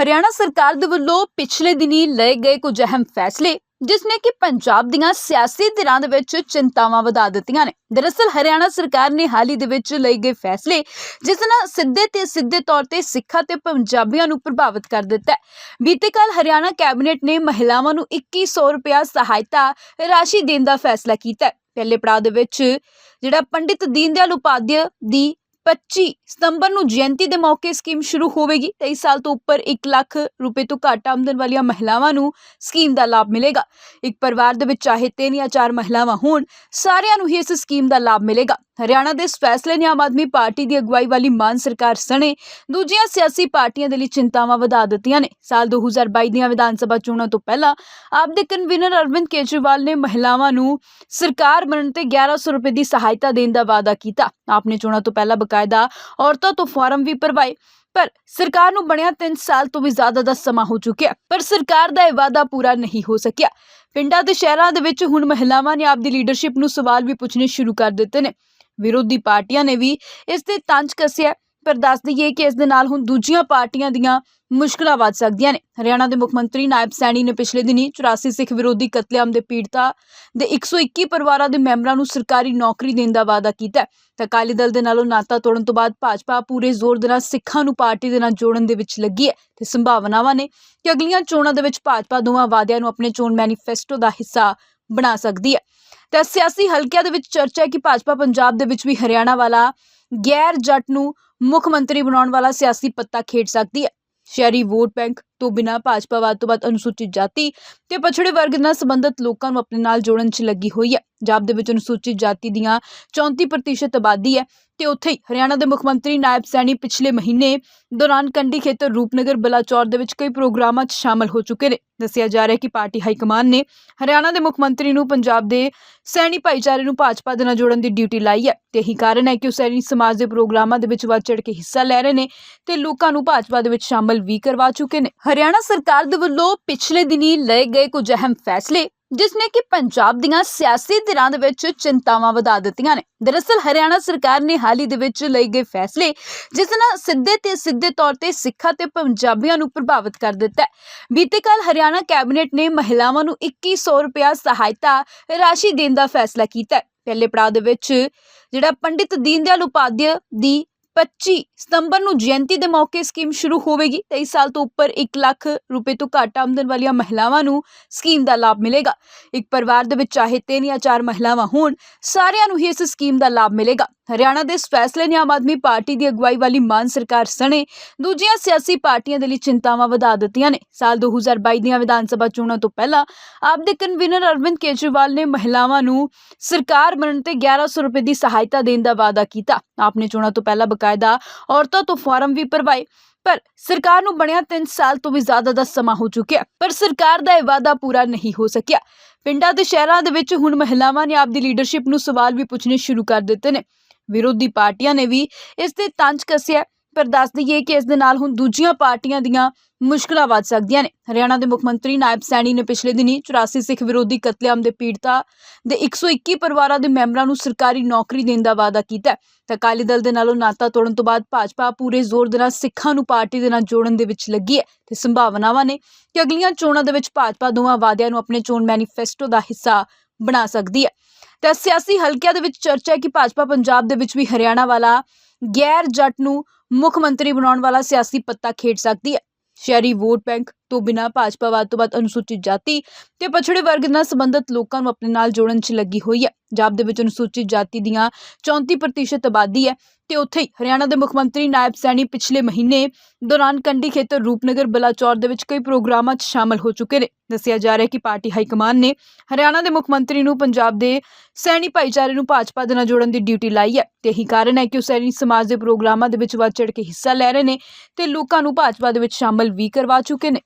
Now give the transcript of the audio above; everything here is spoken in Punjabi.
ਹਰਿਆਣਾ ਸਰਕਾਰ ਦੇ ਵੱਲੋਂ ਪਿਛਲੇ ਦਿਨੀ ਲਏ ਗਏ ਕੁਝ ਅਹਿਮ ਫੈਸਲੇ, ਜਿਸ ਨੇ ਕਿ ਪੰਜਾਬ ਦੀਆਂ ਸਿਆਸੀ ਧਿਰਾਂ ਦੇ ਵਿੱਚ ਚਿੰਤਾਵਾਂ ਵਧਾ ਦਿੱਤੀਆਂ ਨੇ। ਦਰਅਸਲ, ਹਰਿਆਣਾ ਸਰਕਾਰ ਨੇ ਹਾਲ ਹੀ ਦੇ ਵਿੱਚ ਲਏ ਗਏ ਫੈਸਲੇ, ਜਿਸ ਨਾਲ ਸਿੱਧੇ ਤੇ ਸਿੱਧੇ ਤੌਰ ਤੇ ਸਿੱਖਾਂ ਤੇ ਪੰਜਾਬੀਆਂ ਨੂੰ ਪ੍ਰਭਾਵਿਤ ਕਰ ਦਿੱਤਾ ਹੈ। ਬੀਤੇ ਕੱਲ ਹਰਿਆਣਾ ਕੈਬਨਿਟ ਨੇ ਮਹਿਲਾਵਾਂ ਨੂੰ 2100 ਰੁਪਇਆ ਸਹਾਇਤਾ ਰਾਸ਼ੀ ਦੇਣ ਦਾ ਫੈਸਲਾ ਕੀਤਾ ਹੈ। ਪਹਿਲੇ ਪੜਾਅ ਦੇ ਵਿੱਚ ਜਿਹੜਾ ਪੰਡਿਤ ਦੀਨ ਦਿਆਲ ਉਪਾਧਿਆਏ ਦੀ 25 ਸਤੰਬਰ ਨੂੰ ਜਯੰਤੀ ਦੇ ਮੌਕੇ ਸਕੀਮ ਸ਼ੁਰੂ ਹੋਵੇਗੀ। 23 ਸਾਲ ਤੋਂ ਉੱਪਰ 1 ਲੱਖ ਰੁਪਏ ਤੋਂ ਘੱਟ ਆਮਦਨ ਵਾਲੀਆਂ ਮਹਿਲਾਵਾਂ ਨੂੰ ਸਕੀਮ ਦਾ ਲਾਭ ਮਿਲੇਗਾ। ਇੱਕ ਪਰਿਵਾਰ ਦੇ ਵਿੱਚ ਚਾਹੇ ਤਿੰਨ ਜਾਂ ਚਾਰ ਮਹਿਲਾਵਾਂ ਹੋਣ, ਸਾਰਿਆਂ ਨੂੰ ਹੀ ਇਸ ਸਕੀਮ ਦਾ ਲਾਭ ਮਿਲੇਗਾ। ਹਰਿਆਣਾ ਦੇ ਇਸ ਫੈਸਲੇ ਨੇ ਆਮ ਆਦਮੀ ਪਾਰਟੀ ਦੀ ਅਗਵਾਈ ਵਾਲੀ ਮਾਨ ਸਰਕਾਰ ਸਣੇ ਦੂਜੀਆਂ ਸਿਆਸੀ ਪਾਰਟੀਆਂ ਦੇ ਲਈ ਚਿੰਤਾਵਾਂ ਵਧਾ ਦਿੱਤੀਆਂ ਨੇ। ਸਾਲ 2022 ਦੀਆਂ ਵਿਧਾਨ ਸਭਾ ਚੋਣਾਂ ਤੋਂ ਪਹਿਲਾਂ ਆਪ ਦੇ ਕਨਵੀਨਰ ਅਰਵਿੰਦ ਕੇਜਰੀਵਾਲ ਨੇ ਮਹਿਲਾਵਾਂ ਨੂੰ ਸਰਕਾਰ ਬਣਨ ਤੇ 1100 ਰੁਪਏ ਦੀ ਸਹਾਇਤਾ ਦੇਣ ਦਾ ਵਾਅਦਾ ਕੀਤਾ। ਆਪਨੇ ਚੋਣਾਂ ਤੋਂ ਪਹਿਲਾਂ ਬਕਾਇਦਾ ਔਰਤਾਂ ਤੋਂ ਫਾਰਮ ਵੀ ਭਰਵਾਏ। ਪਰ ਸਰਕਾਰ ਨੂੰ ਬਣਿਆ 3 ਸਾਲ ਤੋਂ ਵੀ ਜ਼ਿਆਦਾ ਦਾ ਸਮਾਂ ਹੋ ਚੁੱਕਿਆ, ਪਰ ਸਰਕਾਰ ਦਾ ਇਹ ਵਾਅਦਾ ਪੂਰਾ ਨਹੀਂ ਹੋ ਸਕਿਆ। ਪਿੰਡਾਂ ਤੇ ਸ਼ਹਿਰਾਂ ਦੇ ਵਿੱਚ ਹੁਣ ਮਹਿਲਾਵਾਂ ਨੇ ਆਪਦੀ ਲੀਡਰਸ਼ਿਪ ਨੂੰ ਸਵਾਲ ਵੀ ਪੁੱਛਣੇ ਸ਼ੁਰੂ ਕਰ ਦਿੱਤੇ ਨੇ। ਵਿਰੋਧੀ ਪਾਰਟੀਆਂ ਨੇ ਵੀ ਇਸ ਤੇ ਤੰਜ ਕੱਸਿਆ ਪਰ ਦੱਸ ਦਈਏ ਕਿ ਇਸ ਦੇ ਨਾਲ ਹੁਣ ਦੂਜੀਆਂ ਪਾਰਟੀਆਂ ਦੀਆਂ ਮੁਸ਼ਕਲਾਂ ਵੱਧ ਸਕਦੀਆਂ ਨੇ। ਹਰਿਆਣਾ ਦੇ ਮੁੱਖ ਮੰਤਰੀ ਨਾਇਬ ਸੈਣੀ ਨੇ ਪਿਛਲੇ ਦਿਨੀ 84 ਸਿੱਖ ਵਿਰੋਧੀ ਕਤਲੇਆਮ ਦੇ ਪੀੜਤਾ ਦੇ 121 ਪਰਿਵਾਰਾਂ ਦੇ ਮੈਂਬਰਾਂ ਨੂੰ ਸਰਕਾਰੀ ਨੌਕਰੀ ਦੇਣ ਦਾ ਵਾਅਦਾ ਕੀਤਾ ਤਾਂ ਅਕਾਲੀ ਦਲ ਦੇ ਨਾਲੋਂ ਨਾਤਾ ਤੋੜਨ ਤੋਂ ਬਾਅਦ ਭਾਜਪਾ ਪੂਰੇ ਜ਼ੋਰ ਦੇ ਨਾਲ ਸਿੱਖਾਂ ਨੂੰ ਪਾਰਟੀ ਦੇ ਨਾਲ ਜੋੜਨ ਦੇ ਵਿੱਚ ਲੱਗੀ ਹੈ ਤੇ ਸੰਭਾਵਨਾਵਾਂ ਨੇ ਕਿ ਅਗਲੀਆਂ ਚੋਣਾਂ ਦੇ ਵਿੱਚ ਭਾਜਪਾ ਦੋਵਾਂ ਵਾਅਦਿਆਂ ਨੂੰ ਆਪਣੇ ਚੋਣ ਮੈਨੀਫੈਸਟੋ ਦਾ ਹਿੱਸਾ ਬਣਾ ਸਕਦੀ ਹੈ। ਤਾਂ ਸਿਆਸੀ ਹਲਕਿਆਂ ਦੇ ਵਿੱਚ ਚਰਚਾ ਹੈ ਕਿ ਭਾਜਪਾ ਪੰਜਾਬ ਦੇ ਵਿੱਚ ਵੀ ਹਰਿਆਣਾ ਵਾਲਾ ਗੈਰ ਜੱਟ ਨੂੰ ਮੁੱਖ ਮੰਤਰੀ ਬਣਾਉਣ ਵਾਲਾ ਸਿਆਸੀ ਪੱਤਾ ਖੇਡ ਸਕਦੀ ਹੈ। ਸ਼ਹਿਰੀ ਵੋਟ ਬੈਂਕ ਤੋਂ ਬਿਨਾਂ ਭਾਜਪਾ ਵੱਧ ਤੋਂ ਵੱਧ ਅਨੁਸੂਚਿਤ ਜਾਤੀ ਤੇ ਪਛੜੇ ਵਰਗ ਨਾਲ ਸੰਬੰਧਿਤ ਲੋਕਾਂ ਨੂੰ ਆਪਣੇ ਨਾਲ ਜੋੜਨ 'ਚ ਲੱਗੀ ਹੋਈ ਹੈ। ਪੰਜਾਬ ਦੇ ਵਿੱਚ ਅਨੁਸੂਚਿਤ ਜਾਤੀ ਦੀਆਂ 34% ਆਬਾਦੀ ਹੈ ਤੇ ਉੱਥੇ ਹੀ ਹਰਿਆਣਾ ਦੇ ਮੁੱਖ ਮੰਤਰੀ ਨਾਇਬ ਸੈਣੀ ਪਿਛਲੇ ਮਹੀਨੇ ਦੌਰਾਨ ਕੰਡੀ ਖੇਤਰ ਰੂਪਨਗਰ ਬਲਾਚੌਰ ਦੇ ਵਿੱਚ ਕਈ ਪ੍ਰੋਗਰਾਮਾਂ 'ਚ ਸ਼ਾਮਲ ਹੋ ਚੁੱਕੇ ਨੇ। ਦੱਸਿਆ ਜਾ ਰਿਹਾ ਹੈ ਕਿ ਪਾਰਟੀ ਹਾਈ ਕਮਾਨ ਨੇ ਹਰਿਆਣਾ ਦੇ ਮੁੱਖ ਮੰਤਰੀ ਨੂੰ ਪੰਜਾਬ ਦੇ ਸੈਣੀ ਭਾਈਚਾਰੇ ਨੂੰ ਭਾਜਪਾ ਦੇ ਨਾਲ ਜੋੜਨ ਦੀ ਡਿਊਟੀ ਲਾਈ ਹੈ। ਤੇ ਇਹੀ ਕਾਰਨ ਹੈ ਕਿ ਉਹ ਸੈਣੀ ਸਮਾਜ ਦੇ ਪ੍ਰੋਗਰਾਮਾਂ ਦੇ ਵਿੱਚ ਵੱਧ ਚੜ ਕੇ ਹਿੱਸਾ ਲੈ ਰਹੇ ਨੇ ਤੇ ਲੋਕਾਂ ਨੂੰ ਭਾਜਪਾ ਦੇ ਵਿੱਚ ਸ਼ਾਮਲ ਵੀ ਕਰਵਾ ਚੁੱਕੇ ਨੇ। ਹਰਿਆਣਾ ਸਰਕਾਰ ਦੇ ਵੱਲੋਂ ਪਿਛਲੇ ਦਿਨੀ ਲਏ ਗਏ ਕੁਝ ਅਹਿਮ ਫੈਸਲੇ, ਜਿਸ ਨੇ ਕਿ ਪੰਜਾਬ ਦੀਆਂ ਸਿਆਸੀ ਧਿਰਾਂ ਦੇ ਵਿੱਚ ਚਿੰਤਾਵਾਂ ਵਧਾ ਦਿੱਤੀਆਂ ਨੇ। ਦਰਅਸਲ, ਹਰਿਆਣਾ ਸਰਕਾਰ ਨੇ ਹਾਲ ਹੀ ਦੇ ਵਿੱਚ ਲਏ ਗਏ ਫੈਸਲੇ, ਜਿਸ ਨਾਲ ਸਿੱਧੇ ਤੇ ਸਿੱਧੇ ਤੌਰ ਤੇ ਸਿੱਖਾਂ ਤੇ ਪੰਜਾਬੀਆਂ ਨੂੰ ਪ੍ਰਭਾਵਿਤ ਕਰ ਦਿੱਤਾ ਹੈ। ਬੀਤੇ ਕੱਲ ਹਰਿਆਣਾ ਕੈਬਨਿਟ ਨੇ ਮਹਿਲਾਵਾਂ ਨੂੰ 2100 ਰੁਪਇਆ ਸਹਾਇਤਾ ਰਾਸ਼ੀ ਦੇਣ ਦਾ ਫੈਸਲਾ ਕੀਤਾ ਹੈ। ਪਹਿਲੇ ਪੜਾਅ ਦੇ ਵਿੱਚ ਜਿਹੜਾ ਪੰਡਿਤ ਦੀਨ ਦਿਆਲ ਉਪਾਧਿਆਏ ਦੀ 25 ਸਤੰਬਰ ਨੂੰ ਜਯੰਤੀ ਦੇ ਮੌਕੇ ਸਕੀਮ ਸ਼ੁਰੂ ਹੋਵੇਗੀ। 23 ਸਾਲ ਤੋਂ ਉੱਪਰ 1 ਲੱਖ ਰੁਪਏ ਤੋਂ ਘੱਟ ਆਮਦਨ ਵਾਲੀਆਂ ਮਹਿਲਾਵਾਂ ਨੂੰ ਸਕੀਮ ਦਾ ਲਾਭ ਮਿਲੇਗਾ। ਇੱਕ ਪਰਿਵਾਰ ਦੇ ਵਿੱਚ ਚਾਹੇ ਤਿੰਨ ਜਾਂ ਚਾਰ ਮਹਿਲਾਵਾਂ ਹੋਣ, ਸਾਰਿਆਂ ਨੂੰ ਹੀ ਇਸ ਸਕੀਮ ਦਾ ਲਾਭ ਮਿਲੇਗਾ। ਹਰਿਆਣਾ ਦੇ ਇਸ ਫੈਸਲੇ ਨੇ ਆਮ ਆਦਮੀ ਪਾਰਟੀ ਦੀ ਅਗਵਾਈ ਵਾਲੀ ਮਾਨ ਸਰਕਾਰ ਸਣੇ ਦੂਜੀਆਂ ਸਿਆਸੀ ਪਾਰਟੀਆਂ ਦੇ ਲਈ ਚਿੰਤਾਵਾਂ ਵਧਾ ਦਿੱਤੀਆਂ ਨੇ। ਸਾਲ 2022 ਦੀਆਂ ਵਿਧਾਨ ਸਭਾ ਚੋਣਾਂ ਤੋਂ ਪਹਿਲਾਂ ਆਪ ਦੇ ਕਨਵੀਨਰ ਅਰਵਿੰਦ ਕੇਜਰੀਵਾਲ ਨੇ ਮਹਿਲਾਵਾਂ ਨੂੰ ਸਰਕਾਰ ਬਣਨ ਤੇ 1100 ਰੁਪਏ ਦੀ ਸਹਾਇਤਾ ਦੇਣ ਦਾ ਵਾਅਦਾ ਕੀਤਾ। ਆਪ ਨੇ ਚੋਣਾਂ ਤੋਂ ਪਹਿਲਾਂ ਬਕਾਇਦਾ ਔਰਤਾਂ ਤੋਂ ਫਾਰਮ ਵੀ ਭਰਵਾਏ। ਪਰ ਸਰਕਾਰ ਨੂੰ ਬਣਿਆ 3 ਸਾਲ ਤੋਂ ਵੀ ਜ਼ਿਆਦਾ ਦਾ ਸਮਾਂ ਹੋ ਚੁੱਕਿਆ। ਪਰ ਸਰਕਾਰ ਦਾ ਇਹ ਵਾਅਦਾ ਪੂਰਾ ਨਹੀਂ ਹੋ ਸਕਿਆ। ਪਿੰਡਾਂ ਤੇ ਸ਼ਹਿਰਾਂ ਦੇ ਵਿੱਚ ਹੁਣ ਮਹਿਲਾਵਾਂ ਨੇ ਆਪਦੀ ਲੀਡਰਸ਼ਿਪ ਨੂੰ ਸਵਾਲ ਵੀ ਪੁੱਛਣੇ ਸ਼ੁਰੂ ਕਰ ਦਿੱਤੇ ਨੇ। ਵਿਰੋਧੀ ਪਾਰਟੀਆਂ ਨੇ ਵੀ ਇਸ ਤੇ ਤੰਜ ਕੱਸਿਆ। ਪਰ ਦੱਸ ਦਈਏ ਕਿ ਇਸ ਦੇ ਨਾਲ ਹੁਣ ਦੂਜੀਆਂ ਪਾਰਟੀਆਂ ਦੀਆਂ ਮੁਸ਼ਕਲਾਂ ਵੱਧ ਸਕਦੀਆਂ ਨੇ। ਹਰਿਆਣਾ ਦੇ ਮੁੱਖ ਮੰਤਰੀ ਨਾਇਬ ਸੈਣੀ ਨੇ ਪਿਛਲੇ ਦਿਨੀ 84 ਸਿੱਖ ਵਿਰੋਧੀ ਕਤਲੇਆਮ ਦੇ ਪੀੜਤਾ ਦੇ 121 ਪਰਿਵਾਰਾਂ ਦੇ ਮੈਂਬਰਾਂ ਨੂੰ ਸਰਕਾਰੀ ਨੌਕਰੀ ਦੇਣ ਦਾ ਵਾਅਦਾ ਕੀਤਾ ਤਾਂ ਅਕਾਲੀ ਦਲ ਦੇ ਨਾਲੋਂ ਨਾਤਾ ਤੋੜਨ ਤੋਂ ਬਾਅਦ ਭਾਜਪਾ ਪੂਰੇ ਜ਼ੋਰ ਦੇ ਨਾਲ ਸਿੱਖਾਂ ਨੂੰ ਪਾਰਟੀ ਦੇ ਨਾਲ ਜੋੜਨ ਦੇ ਵਿੱਚ ਲੱਗੀ ਹੈ ਤੇ ਸੰਭਾਵਨਾਵਾਂ ਨੇ ਕਿ ਅਗਲੀਆਂ ਚੋਣਾਂ ਦੇ ਵਿੱਚ ਭਾਜਪਾ ਦੋਵਾਂ ਵਾਅਦਿਆਂ ਨੂੰ ਆਪਣੇ ਚੋਣ ਮੈਨੀਫੈਸਟੋ ਦਾ ਹਿੱਸਾ ਬਣਾ ਸਕਦੀ ਹੈ। ਤਾਂ ਸਿਆਸੀ ਹਲਕਿਆਂ ਦੇ ਵਿੱਚ ਚਰਚਾ ਹੈ ਕਿ ਭਾਜਪਾ ਪੰਜਾਬ ਦੇ ਵਿੱਚ ਵੀ ਹਰਿਆਣਾ ਵਾਲਾ ਗੈਰ ਜੱਟ ਨੂੰ ਮੁੱਖ ਮੰਤਰੀ ਬਣਾਉਣ ਵਾਲਾ ਸਿਆਸੀ ਪੱਤਾ ਖੇਡ ਸਕਦੀ ਹੈ। ਸ਼ਹਿਰੀ ਵੋਟ ਬੈਂਕ ਤੋਂ ਬਿਨਾਂ ਭਾਜਪਾ ਵੱਧ ਤੋਂ ਵੱਧ ਅਨੁਸੂਚਿਤ ਜਾਤੀ ਤੇ ਪਛੜੇ ਵਰਗ ਨਾਲ ਸੰਬੰਧਿਤ ਲੋਕਾਂ ਨੂੰ ਆਪਣੇ ਨਾਲ ਜੋੜਨ 'ਚ ਲੱਗੀ ਹੋਈ ਹੈ। ਪੰਜਾਬ ਦੇ ਵਿੱਚ ਅਨੁਸੂਚਿਤ ਜਾਤੀ ਦੀਆਂ 34% ਆਬਾਦੀ ਹੈ ਤੇ ਉੱਥੇ ਹੀ ਹਰਿਆਣਾ ਦੇ ਮੁੱਖ ਮੰਤਰੀ ਨਾਇਬ ਸੈਣੀ ਪਿਛਲੇ ਮਹੀਨੇ ਦੌਰਾਨ ਕੰਡੀ ਖੇਤਰ ਰੂਪਨਗਰ ਬਲਾਚੌਰ ਦੇ ਵਿੱਚ ਕਈ ਪ੍ਰੋਗਰਾਮਾਂ 'ਚ ਸ਼ਾਮਲ ਹੋ ਚੁੱਕੇ ਨੇ। ਦੱਸਿਆ ਜਾ ਰਿਹਾ ਹੈ ਕਿ ਪਾਰਟੀ ਹਾਈ ਕਮਾਨ ਨੇ ਹਰਿਆਣਾ ਦੇ ਮੁੱਖ ਮੰਤਰੀ ਨੂੰ ਪੰਜਾਬ ਦੇ ਸੈਣੀ ਭਾਈਚਾਰੇ ਨੂੰ ਭਾਜਪਾ ਦੇ ਨਾਲ ਜੋੜਨ ਦੀ ਡਿਊਟੀ ਲਾਈ ਹੈ। ਤੇ ਇਹੀ ਕਾਰਨ ਹੈ ਕਿ ਉਹ ਸੈਣੀ ਸਮਾਜ ਦੇ ਪ੍ਰੋਗਰਾਮਾਂ ਦੇ ਵਿੱਚ ਵੱਧ ਚੜ ਕੇ ਹਿੱਸਾ ਲੈ ਰਹੇ ਨੇ ਤੇ ਲੋਕਾਂ ਨੂੰ ਭਾਜਪਾ ਦੇ ਵਿੱਚ ਸ਼ਾਮਲ ਵੀ ਕਰਵਾ ਚੁੱਕੇ ਨੇ।